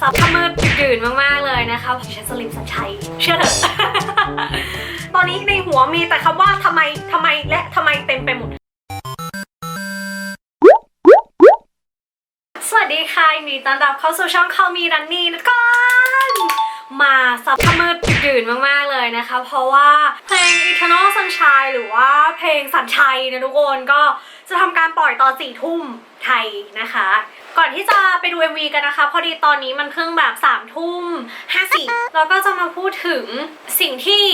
ซับมืดดื่นมากๆเลยนะคะดิฉันสลิมสัญชัยเชื่อเถอะตอนนี้ในหัวมีแต่คำว่าทำไมทำไมและทำไมเต็มไปหมดสวัสดีค่ะมีต้อนรับเข้าสู่ช่องเขามีรันนี่นะก่อนมาซับมืด ดื่นมาก ๆ เลยนะคะ เพราะว่าเพลง Eternal Sunshine หรือว่าเพลงสัญชัยนะทุกคนก็จะทำการปล่อยตอนสี่ทุ่มไทยนะคะ ก่อนที่จะไปดู MV กันนะคะ พอดีตอนนี้มันเพิ่งแบบ3ามทุ่มห้าสิแล้วก็จะมาพูดถึงสิ่งที่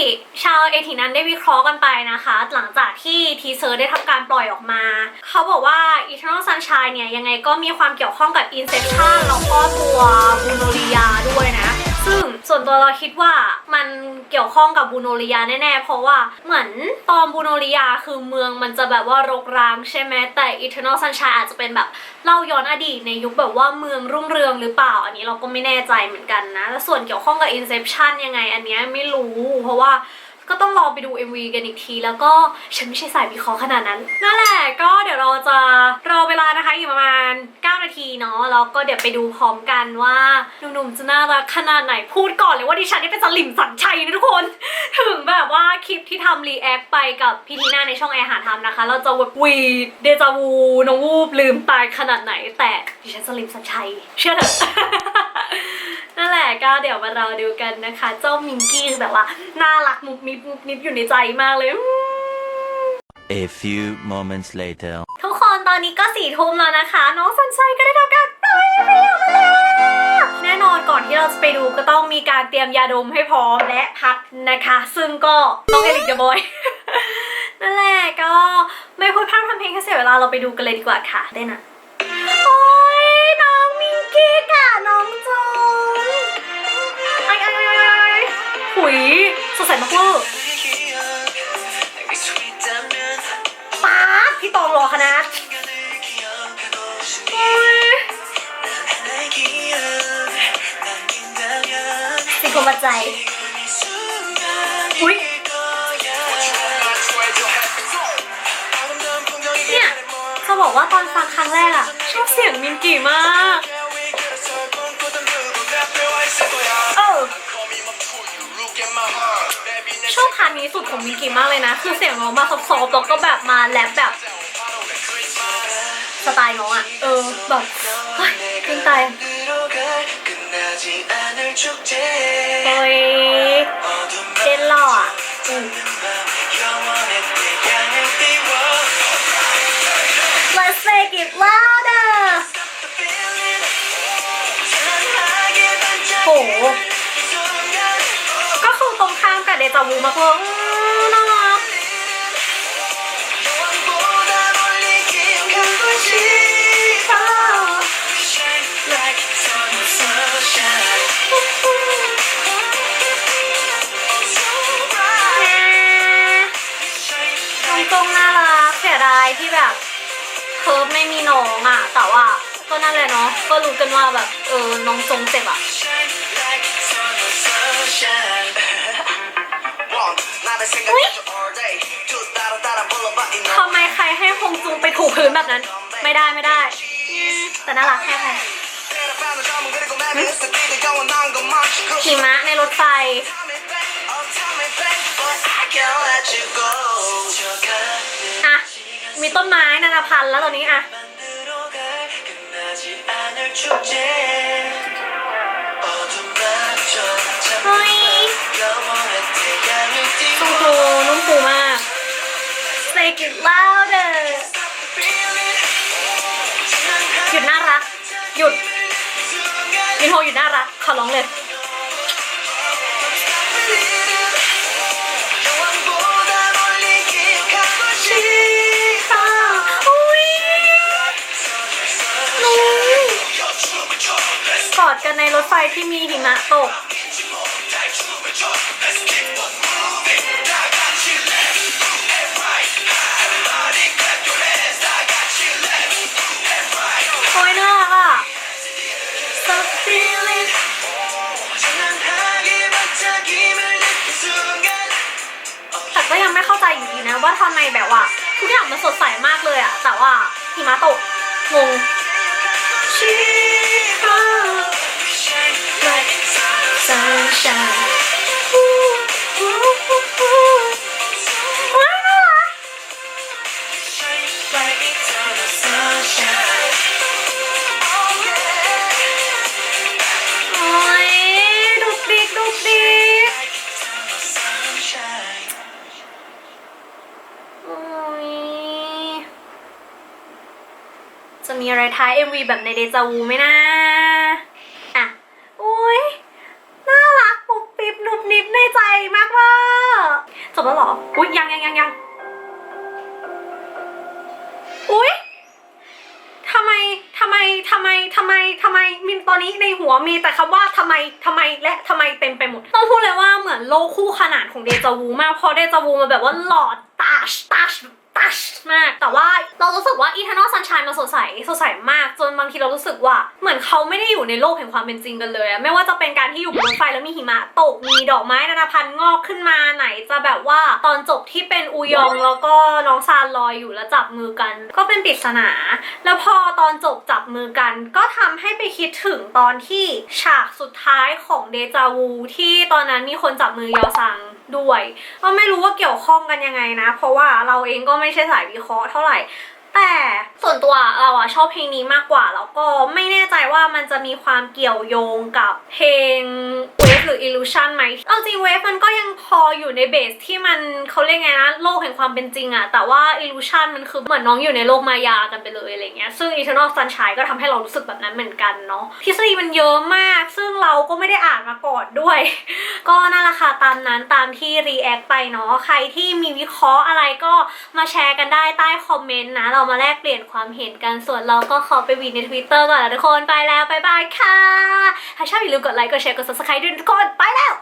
ชาวเอทีนั้นได้วิเคราะห์กันไปนะคะ หลังจากที่ทีเซอร์ได้ทำการปล่อยออกมา เขาบอกว่า Eternal Sunshine เนี่ยยังไงก็มีความเกี่ยวข้องกับ Inception แล้วก็ตัวบูโนริยาด้วยนะ ซึ่งส่วนตัวเราคิดว่ามันเกี่ยวข้องกับบูโนริยาแน่ๆ เพราะว่าเหมือนตอนบูโนริยาคือเมืองมันจะแบบว่ารกร้างใช่ไหมแต่ Eternal Sunshine อาจจะเป็นแบบเล่าย้อนอดีตในยุคแบบว่าเมืองรุ่งเรืองหรือเปล่า อันนี้เราก็ไม่แน่ใจเหมือนกันนะ แล้วส่วนเกี่ยวข้องกับ Inception ยังไงอันเนี้ยไม่รู้ เพราะว่า ก็ต้องรอไปดู MV กันอีกที แล้วก็ฉันไม่ใช่สายวิเคราะห์ขนาดนั้นนั่นแหละก็เดี๋ยวเราจะรอเวลานะคะอีกประมาณ 9 นาทีเนาะแล้วก็เดี๋ยวไปดูพร้อมกันว่าหนุ่มๆจะน่ารักขนาดไหนพูดก่อนเลยว่าดิฉันนี่เป็นสลิมสัญชัยนะทุกคน ถึงแบบว่าคลิปที่ทำรีแอคไปกับพี่ทีน่าในช่องแอร์หาทำนะคะ เราจะแบบวีเดจาวูน้องวูบลืมตายขนาดไหน แต่ดิฉันสลิมสัญชัย เชื่อเถอะ นั่นแหละก็เดี๋ยวมาเราดูกันนะคะ เจ้ามิงกี้คือแบบว่าน่ารักมุบมิบมุบมิบอยู่ในใจมากเลยอืม A few moments later. ทุกคนตอนนี้ก็สี่ทุ่มแล้วนะคะ น้องสันชัยก็ได้ทำการปล่อยเพลงออกมาแล้วแน่นอนก่อนที่เราจะไปดูก็ต้องมีการเตรียมยาดมให้พร้อมและพัดนะคะ ซึ่งก็ต้องเอลิกเดอะบอยนั่นแหละก็ไม่พูดพร่ำทำเพลงแค่เสียเวลาเราไปดูกันเลยดีกว่าค่ะเต้นอะ สดใสมากเวอร์ป๊าดพี่ตองรอคณะโอ้ยสิคนปัจจัยอุ้ยเนี่ยจะบอกว่าตอนฟังครั้งแรกอะชอบเสียงมินกี้มาก เออ ชอบพาร์ทนี้สุดของมิกี้มากเลยนะ คือเสียงน้องมาซอฟต์ๆแล้วก็แบบมาแรปแบบสไตล์น้องอะเออแบบาวูมากเลยอืมน่ารักน้องจงน่ารักเสียดายที่แบบเคิร์ฟไม่มีน้องอะ แต่ว่าก็นั่นแหละเนาะก็รู้กันว่าแบบเออน้องจงเจ็บอะ ทำไมใครให้ฮงจุงไปถูพื้นแบบนั้น ไม่ได้ไม่ได้ แต่น่ารักแค่ไหนหิมะในรถไฟอะมีต้นไม้นานาพันธุ์แล้วตอนนี้อะ Say it louder หยุดน่ารัก หยุดมินโฮหยุดน่ารัก ขอร้องเลยชีฟ้าอุ๊ยลุงกอดกันในรถไฟที่มีหิมะตก เข้าใจอยู่ดีนะว่าทำไมแบบว่าทุกอย่างมันสดใสมากเลยอะแต่ว่าหิมะตกงงชีฟ้า sunshine ท้าย MV แบบในเดจาวูไหมนะอะอุ้ยน่ารักปุบปิ๊บนุบนิบในใจมากว่าจบแล้วหรอ อุ้ยยังยังยังยังอุ้ยทำไมทำไมทำไมทำไมทำไมมินตอนนี้ในหัวมีแต่คำว่าทำไมทำไมและทำไมเต็มไปหมด ต้องพูดเลยว่าเหมือนโลคู่ขนานของเดจาวูมากเพราะเดจาวูมันแบบว่าหลอดตาชตาช ตาชมาก แต่ว่าเรารู้สึกว่าอี e r น a l ซันช n ยมันสดใสสดใสมาก จนบางทีเรารู้สึกว่า เหมือนเขาไม่ได้อยู่ในโลกแห่งความเป็นจริงกันเลยอะไม่ว่าจะเป็นการที่อยู่บนรถไฟแล้วมีหิมะตกมีดอกไม้นานาพันธุ์งอกขึ้นมาไหน จะแบบว่าตอนจบที่เป็นอูยองแล้วก็น้องซานลอยอยู่แล้วจับมือกัน ก็เป็นปริศนา แล้วพอตอนจบจับมือกัน ก็ทำให้ไปคิดถึงตอนที่ฉากสุดท้ายของเดจาวูที่ตอนนั้นมีคนจับมือยอซัง ด้วยก็ไม่รู้ว่าเกี่ยวข้องกันยังไงนะ เพราะว่าเราเองก็ไม่ใช่สายวิเคราะห์เท่าไหร่ แต่ส่วนตัวเราอะชอบเพลงนี้มากกว่า แล้วก็ไม่แน่ใจว่ามันจะมีความเกี่ยวโยงกับเพลง Wave หรือ Illusion ไหมเอาจริง Wave มันก็ยังพออยู่ในเบสที่มันเขาเรียกไงนะโลกแห่งความเป็นจริงอะแต่ว่า Illusion มันคือเหมือนน้องอยู่ในโลกมายากันไปเลยอะไรเงี้ยซึ่ง Eternal Sunshine ก็ทำให้เรารู้สึกแบบนั้นเหมือนกันเนาะทฤษฎีมันเยอะมาก ซึ่งเราก็ไม่ได้อ่านมาก่อนด้วย ก็นั่นแหละค่ะตามนั้นตามที่ react ไปเนาะใครที่มีวิเคราะห์อะไรก็มาแชร์กันได้ใต้คอมเมนต์นะเราามาแลกเปลี่ยนความเห็นกันส่วนเราก็ขอไปวีใน Twitter ก่อนนะทุกคนไปแล้วบายบายค่ะถ้าชอบอย่าลืมกดไลค์กดแชร์กด subscribe ด้วยทุกคนไปแล้ว